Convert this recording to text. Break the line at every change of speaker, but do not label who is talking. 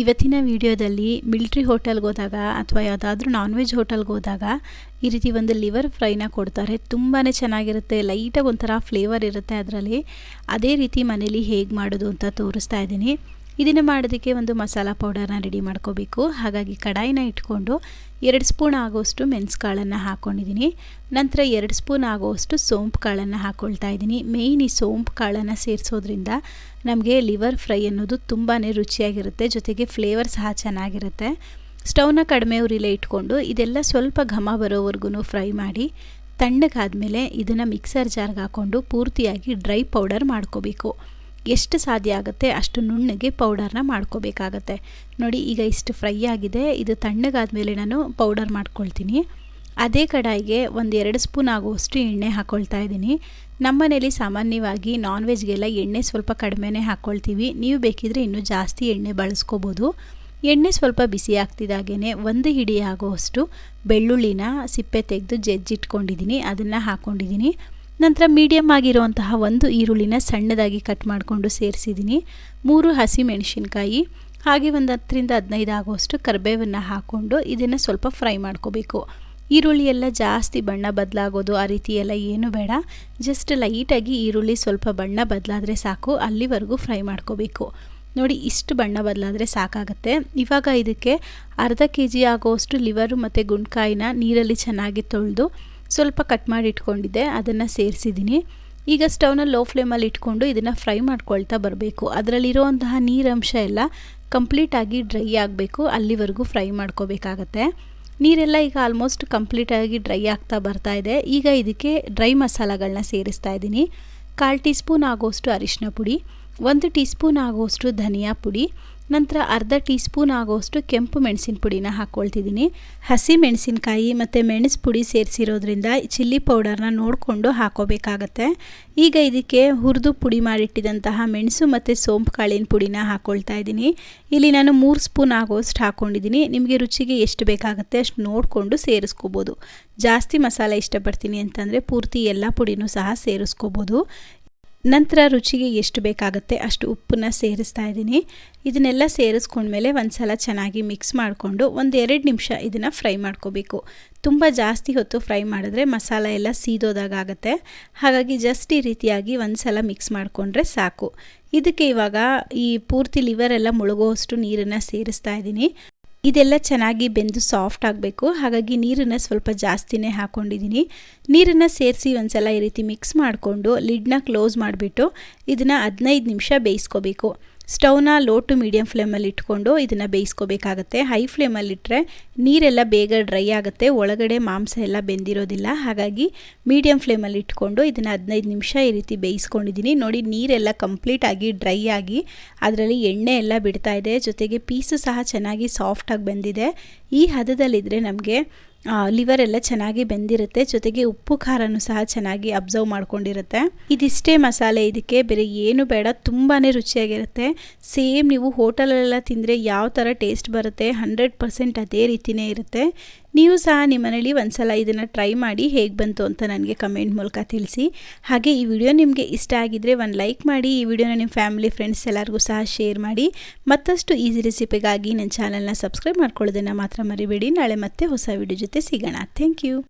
ಇವತ್ತಿನ ವಿಡಿಯೋದಲ್ಲಿ ಮಿಲ್ಟ್ರಿ ಹೋಟೆಲ್ಗೆ ಹೋದಾಗ ಅಥವಾ ಯಾವುದಾದ್ರೂ ನಾನ್ ವೆಜ್ ಹೋಟೆಲ್ಗೆ ಹೋದಾಗ ಈ ರೀತಿ ಒಂದು ಲಿವರ್ ಫ್ರೈನ ಕೊಡ್ತಾರೆ. ತುಂಬಾ ಚೆನ್ನಾಗಿರುತ್ತೆ ಲೈಟಾಗಿ ಒಂಥರ ಫ್ಲೇವರ್ ಇರುತ್ತೆ ಅದರಲ್ಲಿ. ಅದೇ ರೀತಿ ಮನೇಲಿ ಹೇಗೆ ಮಾಡೋದು ಅಂತ ತೋರಿಸ್ತಾ ಇದ್ದೀನಿ. ಇದನ್ನು ಮಾಡೋದಕ್ಕೆ ಒಂದು ಮಸಾಲ ಪೌಡರ್ನ ರೆಡಿ ಮಾಡ್ಕೋಬೇಕು. ಹಾಗಾಗಿ ಕಡಾಯಿನ ಇಟ್ಕೊಂಡು ಎರಡು ಸ್ಪೂನ್ ಆಗೋಷ್ಟು ಮೆಣಸು ಹಾಕ್ಕೊಂಡಿದ್ದೀನಿ ನಂತರ ಎರಡು ಸ್ಪೂನ್ ಆಗೋಷ್ಟು ಸೋಂಪು ಕಾಳನ್ನು ಹಾಕ್ಕೊಳ್ತಾ ಇದ್ದೀನಿ. ಮೇಯ್ನ್ ಈ ಸೋಂಪು ಕಾಳನ್ನು ಸೇರಿಸೋದ್ರಿಂದ ನಮಗೆ ಲಿವರ್ ಫ್ರೈ ಅನ್ನೋದು ತುಂಬಾ ರುಚಿಯಾಗಿರುತ್ತೆ. ಜೊತೆಗೆ ಫ್ಲೇವರ್ ಸಹ ಚೆನ್ನಾಗಿರುತ್ತೆ. ಸ್ಟವ್ನ ಕಡಿಮೆ ಉರಿಲೇ ಇಟ್ಕೊಂಡು ಇದೆಲ್ಲ ಸ್ವಲ್ಪ ಘಮ ಬರೋವರೆಗೂ ಫ್ರೈ ಮಾಡಿ ತಣ್ಣಗಾದಮೇಲೆ ಇದನ್ನು ಮಿಕ್ಸರ್ ಜಾರ್ಗೆ ಹಾಕ್ಕೊಂಡು ಪೂರ್ತಿಯಾಗಿ ಡ್ರೈ ಪೌಡರ್ ಮಾಡ್ಕೋಬೇಕು. ಎಷ್ಟು ಸಾಧ್ಯ ಆಗುತ್ತೆ ಅಷ್ಟು ನುಣ್ಣಗೆ ಪೌಡರ್ನ ಮಾಡ್ಕೋಬೇಕಾಗತ್ತೆ. ನೋಡಿ, ಈಗ ಇಷ್ಟು ಫ್ರೈ ಆಗಿದೆ. ಇದು ತಣ್ಣಗಾದ್ಮೇಲೆ ನಾನು ಪೌಡರ್ ಮಾಡ್ಕೊಳ್ತೀನಿ. ಅದೇ ಕಡಾಯಿಗೆ ಒಂದು ಎರಡು ಸ್ಪೂನ್ ಆಗುವಷ್ಟು ಎಣ್ಣೆ ಹಾಕ್ಕೊಳ್ತಾ ಇದ್ದೀನಿ. ನಮ್ಮನೇಲಿ ಸಾಮಾನ್ಯವಾಗಿ ನಾನ್ ವೆಜ್ಗೆಲ್ಲ ಎಣ್ಣೆ ಸ್ವಲ್ಪ ಕಡಿಮೆನೇ ಹಾಕ್ಕೊಳ್ತೀವಿ ನೀವು ಬೇಕಿದ್ರೆ ಇನ್ನೂ ಜಾಸ್ತಿ ಎಣ್ಣೆ ಬಳಸ್ಕೋಬೋದು. ಎಣ್ಣೆ ಸ್ವಲ್ಪ ಬಿಸಿ ಆಗ್ತಿದ್ದಾಗೇ ಒಂದು ಹಿಡಿ ಆಗುವಷ್ಟು ಬೆಳ್ಳುಳ್ಳಿನ ಸಿಪ್ಪೆ ತೆಗೆದು ಜಜ್ಜಿಟ್ಕೊಂಡಿದ್ದೀನಿ. ಅದನ್ನು ಹಾಕ್ಕೊಂಡಿದ್ದೀನಿ ನಂತರ ಮೀಡಿಯಮ್ ಆಗಿರುವಂತಹ ಒಂದು ಈರುಳ್ಳಿನ ಸಣ್ಣದಾಗಿ ಕಟ್ ಮಾಡಿಕೊಂಡು ಸೇರಿಸಿದ್ದೀನಿ. ಮೂರು ಹಸಿ ಮೆಣಸಿನ್ಕಾಯಿ ಹಾಗೆ ಒಂದು ಹತ್ತರಿಂದ ಹದಿನೈದು ಆಗುವಷ್ಟು ಕರಿಬೇವನ್ನು ಹಾಕ್ಕೊಂಡು ಇದನ್ನು ಸ್ವಲ್ಪ ಫ್ರೈ ಮಾಡ್ಕೋಬೇಕು. ಈರುಳ್ಳಿ ಎಲ್ಲ ಜಾಸ್ತಿ ಬಣ್ಣ ಬದಲಾಗೋದು ಆ ರೀತಿ ಎಲ್ಲ ಏನು ಬೇಡ. ಜಸ್ಟ್ ಲೈಟಾಗಿ ಈರುಳ್ಳಿ ಸ್ವಲ್ಪ ಬಣ್ಣ ಬದಲಾದರೆ ಸಾಕು, ಅಲ್ಲಿವರೆಗೂ ಫ್ರೈ ಮಾಡ್ಕೋಬೇಕು. ನೋಡಿ, ಇಷ್ಟು ಬಣ್ಣ ಬದಲಾದರೆ ಸಾಕಾಗುತ್ತೆ. ಇವಾಗ ಇದಕ್ಕೆ ಅರ್ಧ ಕೆ ಜಿ ಆಗೋವಷ್ಟು ಲಿವರು ಮತ್ತು ಗುಂಡ್ಕಾಯಿನ ನೀರಲ್ಲಿ ಚೆನ್ನಾಗಿ ತೊಳೆದು ಸ್ವಲ್ಪ ಕಟ್ ಮಾಡಿ ಇಟ್ಕೊಂಡಿದ್ದೆ, ಅದನ್ನು ಸೇರಿಸಿದ್ದೀನಿ ಈಗ ಸ್ಟವ್ನ ಲೋ ಫ್ಲೇಮಲ್ಲಿ ಇಟ್ಕೊಂಡು ಇದನ್ನು ಫ್ರೈ ಮಾಡ್ಕೊಳ್ತಾ ಬರಬೇಕು. ಅದರಲ್ಲಿರುವಂತಹ ನೀರಂಶ ಎಲ್ಲ ಕಂಪ್ಲೀಟಾಗಿ ಡ್ರೈ ಆಗಬೇಕು, ಅಲ್ಲಿವರೆಗೂ ಫ್ರೈ ಮಾಡ್ಕೋಬೇಕಾಗತ್ತೆ. ನೀರೆಲ್ಲ ಈಗ ಆಲ್ಮೋಸ್ಟ್ ಕಂಪ್ಲೀಟಾಗಿ ಡ್ರೈ ಆಗ್ತಾ ಬರ್ತಾ ಇದೆ. ಈಗ ಇದಕ್ಕೆ ಡ್ರೈ ಮಸಾಲಗಳನ್ನ ಸೇರಿಸ್ತಾ ಇದ್ದೀನಿ ಕಾಲು ಟೀ ಸ್ಪೂನ್ ಆಗೋಷ್ಟು ಅರಿಶಿನ ಪುಡಿ, ಒಂದು ಟೀ ಸ್ಪೂನ್ ಆಗೋಷ್ಟು ಧನಿಯಾ ಪುಡಿ ನಂತರ ಅರ್ಧ ಟೀ ಸ್ಪೂನ್ ಆಗೋಷ್ಟು ಕೆಂಪು ಮೆಣಸಿನ ಪುಡಿನ ಹಾಕ್ಕೊಳ್ತಿದ್ದೀನಿ ಹಸಿ ಮೆಣಸಿನಕಾಯಿ ಮತ್ತು ಮೆಣಸು ಪುಡಿ ಸೇರಿಸಿರೋದ್ರಿಂದ ಚಿಲ್ಲಿ ಪೌಡರ್ನ ನೋಡಿಕೊಂಡು ಹಾಕೋಬೇಕಾಗತ್ತೆ. ಈಗ ಇದಕ್ಕೆ ಹುರಿದು ಪುಡಿ ಮಾಡಿಟ್ಟಿದಂತಹ ಮೆಣಸು ಮತ್ತು ಸೋಂಪು ಕಾಳಿನ ಪುಡಿನ ಹಾಕ್ಕೊಳ್ತಾ ಇದ್ದೀನಿ. ಇಲ್ಲಿ ನಾನು ಮೂರು ಸ್ಪೂನ್ ಆಗೋಷ್ಟು ಹಾಕ್ಕೊಂಡಿದ್ದೀನಿ ನಿಮಗೆ ರುಚಿಗೆ ಎಷ್ಟು ಬೇಕಾಗುತ್ತೆ ಅಷ್ಟು ನೋಡಿಕೊಂಡು ಸೇರಿಸ್ಕೋಬೋದು. ಜಾಸ್ತಿ ಮಸಾಲೆ ಇಷ್ಟಪಡ್ತೀನಿ ಅಂತಂದರೆ ಪೂರ್ತಿ ಎಲ್ಲ ಪುಡಿನೂ ಸಹ ಸೇರಿಸ್ಕೋಬೋದು. ನಂತರ ರುಚಿಗೆ ಎಷ್ಟು ಬೇಕಾಗುತ್ತೆ ಅಷ್ಟು ಉಪ್ಪನ್ನ ಸೇರಿಸ್ತಾ ಇದ್ದೀನಿ. ಇದನ್ನೆಲ್ಲ ಸೇರಿಸ್ಕೊಂಡ್ಮೇಲೆ ಒಂದು ಸಲ ಚೆನ್ನಾಗಿ ಮಿಕ್ಸ್ ಮಾಡಿಕೊಂಡು ಒಂದು ಎರಡು ನಿಮಿಷ ಇದನ್ನು ಫ್ರೈ ಮಾಡ್ಕೋಬೇಕು. ತುಂಬ ಜಾಸ್ತಿ ಹೊತ್ತು ಫ್ರೈ ಮಾಡಿದ್ರೆ ಮಸಾಲ ಎಲ್ಲ ಸೀದೋದಾಗುತ್ತೆ ಹಾಗಾಗಿ ಜಸ್ಟ್ ಈ ರೀತಿಯಾಗಿ ಒಂದು ಸಲ ಮಿಕ್ಸ್ ಮಾಡಿಕೊಂಡ್ರೆ ಸಾಕು. ಇದಕ್ಕೆ ಇವಾಗ ಈ ಪೂರ್ತಿ ಲಿವರ್ ಎಲ್ಲ ಮುಳುಗೋವಷ್ಟು ನೀರನ್ನು ಸೇರಿಸ್ತಾ ಇದ್ದೀನಿ. ಇದೆಲ್ಲ ಚೆನ್ನಾಗಿ ಬೆಂದು ಸಾಫ್ಟ್ ಆಗಬೇಕು. ಹಾಗಾಗಿ ನೀರನ್ನು ಸ್ವಲ್ಪ ಜಾಸ್ತಿನೇ ಹಾಕ್ಕೊಂಡಿದ್ದೀನಿ ನೀರನ್ನು ಸೇರಿಸಿ ಒಂದ್ಸಲ ಈ ರೀತಿ ಮಿಕ್ಸ್ ಮಾಡಿಕೊಂಡು ಲಿಡ್ನ ಕ್ಲೋಸ್ ಮಾಡಿಬಿಟ್ಟು ಇದನ್ನು ಹದಿನೈದು ನಿಮಿಷ ಬೇಯಿಸ್ಕೋಬೇಕು. ಸ್ಟವ್ನ ಲೋ ಟು ಮೀಡಿಯಮ್ ಫ್ಲೇಮಲ್ಲಿ ಇಟ್ಕೊಂಡು ಇದನ್ನು ಬೇಯಿಸ್ಕೋಬೇಕಾಗತ್ತೆ. ಹೈ ಫ್ಲೇಮಲ್ಲಿಟ್ಟರೆ ನೀರೆಲ್ಲ ಬೇಗ ಡ್ರೈ ಆಗುತ್ತೆ. ಒಳಗಡೆ ಮಾಂಸ ಎಲ್ಲ ಬೆಂದಿರೋದಿಲ್ಲ. ಹಾಗಾಗಿ ಮೀಡಿಯಂ ಫ್ಲೇಮಲ್ಲಿ ಇಟ್ಕೊಂಡು ಇದನ್ನು ಹದಿನೈದು ನಿಮಿಷ ಈ ರೀತಿ ಬೇಯಿಸ್ಕೊಂಡಿದ್ದೀನಿ. ನೋಡಿ, ನೀರೆಲ್ಲ ಕಂಪ್ಲೀಟಾಗಿ ಡ್ರೈ ಆಗಿ ಅದರಲ್ಲಿ ಎಣ್ಣೆ ಎಲ್ಲ ಬಿಡ್ತಾ ಇದೆ. ಜೊತೆಗೆ ಪೀಸು ಸಹ ಚೆನ್ನಾಗಿ ಸಾಫ್ಟಾಗಿ ಬೆಂದಿದೆ. ಈ ಹದದಲ್ಲಿದ್ದರೆ ನಮಗೆ ಲಿವರ್ ಎಲ್ಲ ಚೆನ್ನಾಗಿ ಬೆಂದಿರುತ್ತೆ. ಜೊತೆಗೆ ಉಪ್ಪು, ಖಾರನೂ ಸಹ ಚೆನ್ನಾಗಿ ಅಬ್ಸರ್ವ್ ಮಾಡ್ಕೊಂಡಿರುತ್ತೆ. ಇದಿಷ್ಟೇ ಮಸಾಲೆ. ಇದಕ್ಕೆ ಬೇರೆ ಏನು ಬೇಡ. ತುಂಬಾ ರುಚಿಯಾಗಿರುತ್ತೆ. ಸೇಮ್ ನೀವು ಹೋಟೆಲಲ್ಲೆಲ್ಲ ತಿಂದರೆ ಯಾವ ಥರ ಟೇಸ್ಟ್ ಬರುತ್ತೆ? ಹಂಡ್ರೆಡ್ ಪರ್ಸೆಂಟ್ ಅದೇ ರೀತಿಯೇ ಇರುತ್ತೆ. ನೀವು ಸಹ ನಿಮ್ಮ ಮನೇಲಿ ಒಂದ್ಸಲ ಇದನ್ನು ಟ್ರೈ ಮಾಡಿ ಹೇಗೆ ಬಂತು ಅಂತ ನನಗೆ ಕಮೆಂಟ್ ಮೂಲಕ ತಿಳಿಸಿ. ಹಾಗೆ ಈ ವಿಡಿಯೋ ನಿಮಗೆ ಇಷ್ಟ ಆಗಿದ್ದರೆ ಒಂದು ಲೈಕ್ ಮಾಡಿ, ಈ ವಿಡಿಯೋನ ನಿಮ್ಮ ಫ್ಯಾಮಿಲಿ ಫ್ರೆಂಡ್ಸ್ ಎಲ್ಲರಿಗೂ ಸಹ ಶೇರ್ ಮಾಡಿ. ಮತ್ತಷ್ಟು ಈಸಿ ರೆಸಿಪಿಗಾಗಿ ನನ್ನ ಚಾನಲ್ನ ಸಬ್ಸ್ಕ್ರೈಬ್ ಮಾಡ್ಕೊಳ್ಳೋದನ್ನು ಮಾತ್ರ ಮರಿಬೇಡಿ. ನಾಳೆ ಮತ್ತೆ ಹೊಸ ವಿಡಿಯೋ ಜೊತೆ ಸಿಗೋಣ. Thank you